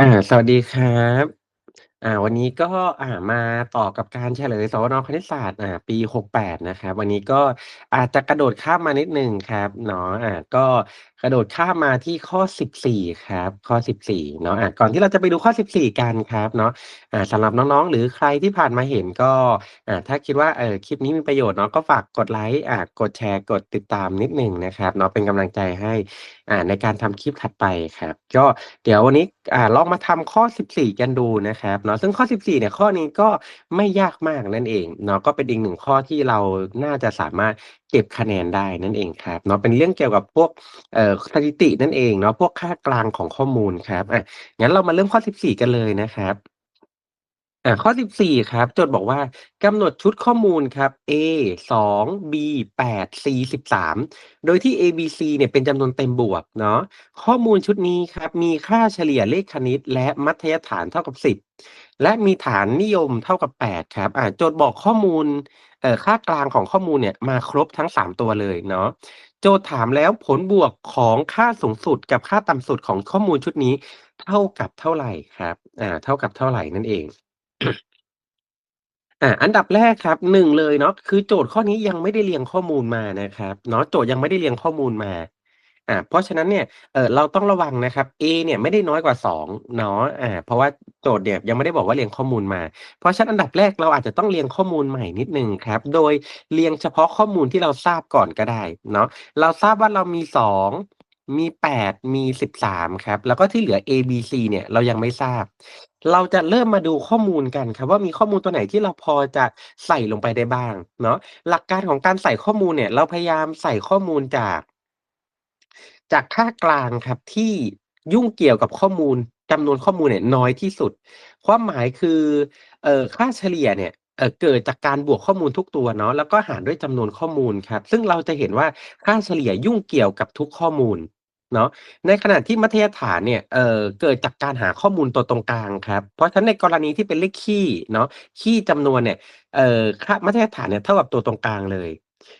อ่า สวัสดีครับ อ่า วันนี้ก็ อ่า มาต่อกับการเฉลย สวน คณิตศาสตร์ อ่า ปี 68 นะครับ วันนี้ก็อาจจะกระโดดข้ามมานิดหนึ่งครับเนาะ อ่า ก็ กระโดดข้ามมาที่ข้อ 14 ครับ ข้อ 14 เนาะอ่าก่อนที่เราจะไปดูข้อ 14 กันครับเนาะอ่าสำหรับน้องๆ หรือใครที่ผ่านมาเห็นก็อ่าถ้าคิดว่าเออคลิปนี้มีประโยชน์เนาะก็ฝากกดไลก์อ่ากดแชร์กดติดตามนิดหนึ่งนะครับเนาะเป็นกำลังใจให้อ่าในการทำคลิปถัดไปครับ ก็เดี๋ยววันนี้อ่าลองมาทำข้อ 14 กันดูนะครับเนาะซึ่งข้อ 14 เนี่ยข้อนี้ก็ไม่ยากมากนั่นเองเนาะก็เป็นอีกหนึ่งข้อที่เราน่าจะสามารถ เก็บคะแนนได้นั่นเองครับเนาะเป็นเรื่องเกี่ยวกับพวกเอ่อสถิตินั่นเองเนาะพวกค่ากลางของข้อมูลครับอะงั้นเรามาเริ่มข้อ 14 กันเลยนะครับอ่าข้อ 14 ครับ โจทย์บอกว่ากำหนดชุดข้อมูลครับ A 2 B 8 C 13 โดยที่ A B C เนี่ยเป็นจำนวนเต็มบวกเนาะข้อมูลชุดนี้ครับมีค่าเฉลี่ยเลขคณิต และมัธยฐานเท่ากับ 10 และมีฐานนิยมเท่ากับ 8 ครับอ่าโจทย์บอกข้อมูล เอ่อค่ากลางของข้อมูลเนี่ยมาครบทั้ง 3 ตัวเลยเนาะโจทย์ถามแล้วผลบวกของค่าสูงสุดกับค่าต่ำสุดของข้อมูลชุดนี้ เท่ากับเท่าไหร่ครับอ่าเท่ากับเท่าไหร่นั่นเองอ่าอันดับแรกครับหนึ่งเลยเนาะคือโจทย์ข้อนี้ยังไม่ได้เรียงข้อมูลมานะครับเนาะโจทย์ยังไม่ได้เรียงข้อมูลมา อาเพราะฉะนั้นเนี่ยเออเราต้องระวังนะครับ A เนี่ยไม่ได้น้อยกว่า2เนาะอ่าเพราะว่าโจทย์เนี่ยยังไม่ได้บอกว่าเรียงข้อมูลมา เพราะฉะนั้นอันดับแรกเราอาจจะต้องเรียงข้อมูลใหม่นิดหนึ่งครับ โดยเรียงเฉพาะข้อมูลที่เราทราบก่อนก็ได้เนาะเราทราบว่าเรามี 2มี 8 มี 13 ครับ แล้วก็ที่เหลือ A B C เนี่ย เรายังไม่ทราบ เราจะเริ่มมาดูข้อมูลกันครับ ว่ามีข้อมูลตัวไหนที่เราพอจะใส่ลงไปได้บ้าง เนาะหลักการของการใส่ข้อมูลเนี่ย เราพยายามใส่ข้อมูลจาก จากค่ากลางครับที่ยุ่งเกี่ยวกับข้อมูลจำนวนข้อมูลเนี่ยน้อยที่สุด ความหมายคือเอ่อค่าเฉลี่ยเนี่ยเเกิดจากการบวกข้อมูลทุกตัวเนาะแล้วก็หารด้วยจำนวนข้อมูลครับ ซึ่งเราจะเห็นว่าค่าเฉลี่ยยุ่งเกี่ยวกับทุกข้อมูลเนาะในขณะที่มัธยฐานเนี่ยเเกิดจากการหาข้อมูลตัวตรงกลางครับ เพราะฉะนั้นในกรณีที่เป็นเลขคี่เนาะคี่จำนวนเนี่ยค่ามัธยฐานเนี่ยเท่ากับตัวตรงกลางเลย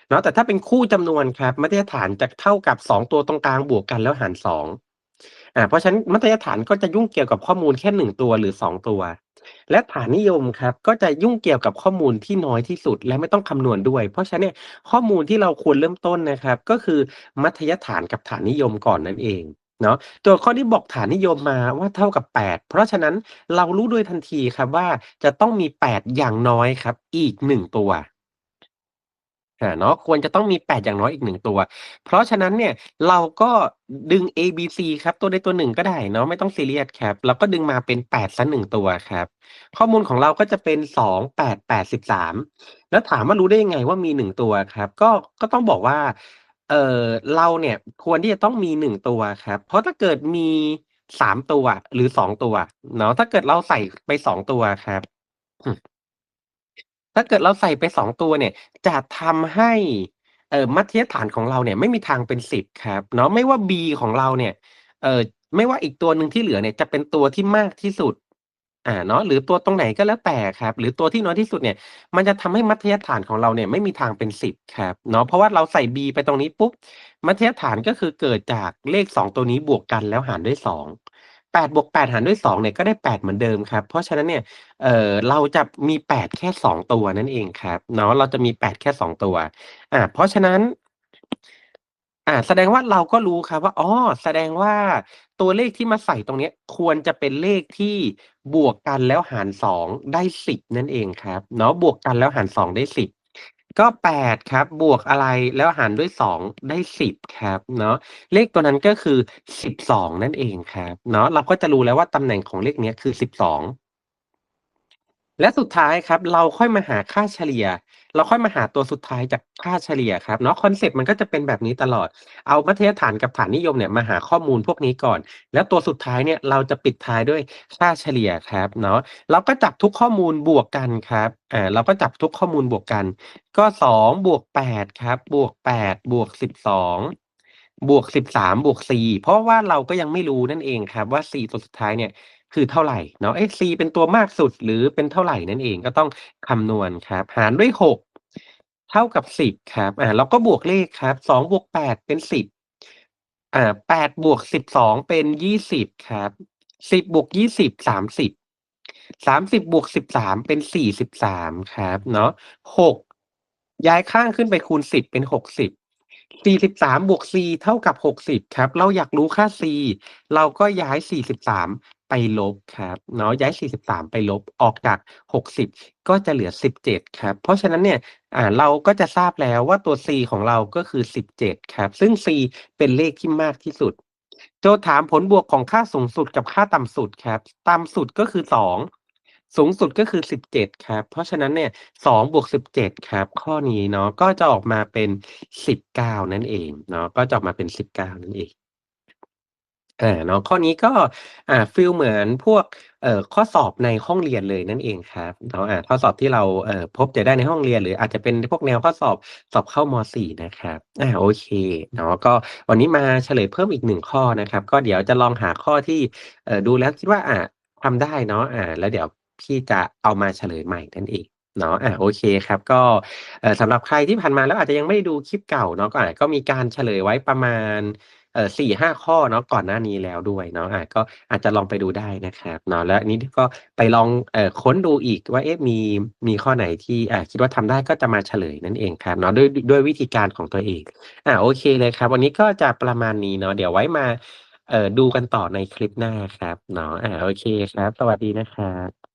เนาะแต่ถ้าเป็นคู่จำนวนครับมัธยฐานจะเท่ากับ 2 ตัวตรงกลางบวกกันแล้วหาร2อ่าเพราะฉะนั้นมัธยฐานก็จะยุ่งเกี่ยวกับข้อมูลแค่ 1 ตัวหรือ 2 ตัว และฐานนิยมครับ ก็จะยุ่งเกี่ยวกับข้อมูลที่น้อยที่สุดและไม่ต้องคำนวณด้วย เพราะฉะนั้นข้อมูลที่เราควรเริ่มต้นนะครับ ก็คือมัธยฐานกับฐานนิยมก่อนนั่นเองเนาะโจทย์ข้อนี้บอกฐานนิยมมาว่าเท่ากับ 8 เพราะฉะนั้นเรารู้โดยทันทีครับว่าจะต้องมี 8 อย่างน้อยครับ อีก 1 ตัว เนาะควรจะต้องมี 8 อย่างน้อยอีก1ตัว เพราะฉะนั้นเนี่ยเราก็ดึง A B C ครับ ตัวใดตัวหนึ่งก็ได้เนาะไม่ต้องซีเรียสครับเราก็ดึงมาเป็น8เสีย1ตัวครับ ข้อมูลของเราก็จะเป็น 2 8 8 13 แล้วถามว่ารู้ได้ยังไงว่ามี1ตัวครับ ก็ก็ต้องบอกว่าเออเราเนี่ยควรที่จะต้องมี1ตัวครับ เพราะถ้าเกิดมี3ตัวหรือ2ตัวเนาะถ้าเกิดเราใส่ไป2ตัวครับ ถ้าเกิดเราใส่ไป 2 ตัวเนี่ย จะทำให้ เอ่อมัธยฐานของเราเนี่ยไม่มีทางเป็น 10 ครับเนาะ ไม่ว่า B ของเราเนี่ย เอ่อ ไม่ว่าอีกตัวหนึ่งที่เหลือเนี่ยจะเป็นตัวที่มากที่สุด อ่า เนาะ หรือตัวตรงไหนก็แล้วแต่ครับ หรือตัวที่น้อยที่สุดเนี่ย มันจะทำให้มัธยฐานของเราเนี่ยไม่มีทางเป็น 10 ครับ เนาะ เพราะว่าเราใส่ B ไปตรงนี้ปุ๊บมัธยฐานก็คือเกิดจากเลข 2 ตัวนี้บวกกันแล้วหารด้วย 2 8บวก8หารด้วย2เนี่ยก็ได้8เหมือนเดิมครับ เพราะฉะนั้นเนี่ย เออเราจะมี8แค่2ตัวนั่นเองครับเนาะเราจะมี8แค่2ตัว อ่า เพราะฉะนั้น อ่า แสดงว่าเราก็รู้ครับว่าอ๋อแสดงว่าตัวเลขที่มาใส่ตรงเนี้ย ควรจะเป็นเลขที่บวกกันแล้วหาร2ได้10นั่นเองครับ เนาะบวกกันแล้วหาร2ได้10 ก็ 8 ครับ บวกอะไรแล้วหารด้วย 2 ได้ 10 ครับ เนาะเลขตัวนั้นก็คือ 12 นั่นเองครับ เนาะเราก็จะรู้แล้วว่าตำแหน่งของเลขเนี้ยคือ 12 และสุดท้ายครับ เราค่อยมาหาค่าเฉลี่ย เราค่อยมาหาตัวสุดท้ายจากค่าเฉลี่ยครับเนาะคอนเซ็ปต์มันก็จะเป็นแบบนี้ตลอด เอามัธยฐานกับฐานนิยมเนี่ยมาหาข้อมูลพวกนี้ก่อน แล้วตัวสุดท้ายเนี่ยเราจะปิดท้ายด้วยค่าเฉลี่ยครับเนาะเราก็จับทุกข้อมูลบวกกันครับอ่าเราก็จับทุกข้อมูลบวกกัน ก็2บวก8ครับ บวก8บวก12บวก13บวก4เพราะว่าเราก็ยังไม่รู้นั่นเองครับว่า4ตัวสุดท้ายเนี่ย คือเท่าไหร่เนาะเอ๊ะ C เป็นตัวมากสุดหรือเป็นเท่าไหร่นั่นเองก็ต้องคำนวณครับ หารด้วย6เท่ากับ10ครับอ่าเราก็บวกเลขครับ2บวก8เป็น10อ่า8บวก12เป็น20ครับ10บวก20 30 30บวก13เป็น43ครับ เนาะ6ย้ายข้างขึ้นไปคูณ10เป็น60 43บ วก c เท่ากับ60ครับ เราอยากรู้ค่า c เราก็ย้าย43ไปลบครับเนาะย้าย43ไปลบออกจาก60ก็จะเหลือ17ครับ เพราะฉะนั้นเนี่ยอ่าเราก็จะทราบแล้วว่าตัว c ของเราก็คือ17ครับ ซึ่ง c เป็นเลขที่มากที่สุด โจทย์ถามผลบวกของค่าสูงสุดกับค่าต่ำสุดครับ ต่ำสุดก็คือ2 สูงสุดก็คือ 17 ครับ เพราะฉะนั้นเนี่ย2บวก 17 ครับ ข้อนี้เนาะก็จะออกมาเป็น 19 นั่นเองเนาะก็จะออกมาเป็น 19 นั่นเองอาเนาะข้อนี้ก็อ่าฟีลเหมือนพวกเอ่อข้อสอบในห้องเรียนเลยนั่นเองครับเนาะอ่าข้อสอบที่เราเอ่อพบเจอได้ในห้องเรียน หรืออาจจะเป็นพวกแนวข้อสอบสอบเข้าม.4 นะครับอ่าโอเคเนาะก็วันนี้มาเฉลยเพิ่มอีก1ข้อนะครับ ก็เดี๋ยวจะลองหาข้อที่เอ่อดูแล้วคิดว่าอ่าทำได้เนาะอ่าแล้วเดี๋ยว พี่จะเอามาเฉลยใหม่นั่นเองเนาะอ่าโอเคครับ ก็เอ่อสำหรับใครที่ผ่านมาแล้วอาจจะยังไม่ได้ดูคลิปเก่าเนาะก็อ่าก็มีการเฉลยไว้ประมาณเอ่อ4-5ข้อเนาะก่อนหน้านี้แล้วด้วยเนาะอ่าก็อาจจะลองไปดูได้นะครับเนาะแล้วนี้ก็ไปลองเอ่อค้นดูอีกว่าเอ๊ะมีมีข้อไหนที่อ่าคิดว่าทำได้ก็จะมาเฉลยนั่นเองครับเนาะด้วยด้วยวิธีการของตัวเองอ่าโอเคเลยครับ วันนี้ก็จะประมาณนี้เนาะเดี๋ยวไว้มาเอ่อดูกันต่อในคลิปหน้าครับเนาะอ่าโอเคครับ สวัสดีนะครับ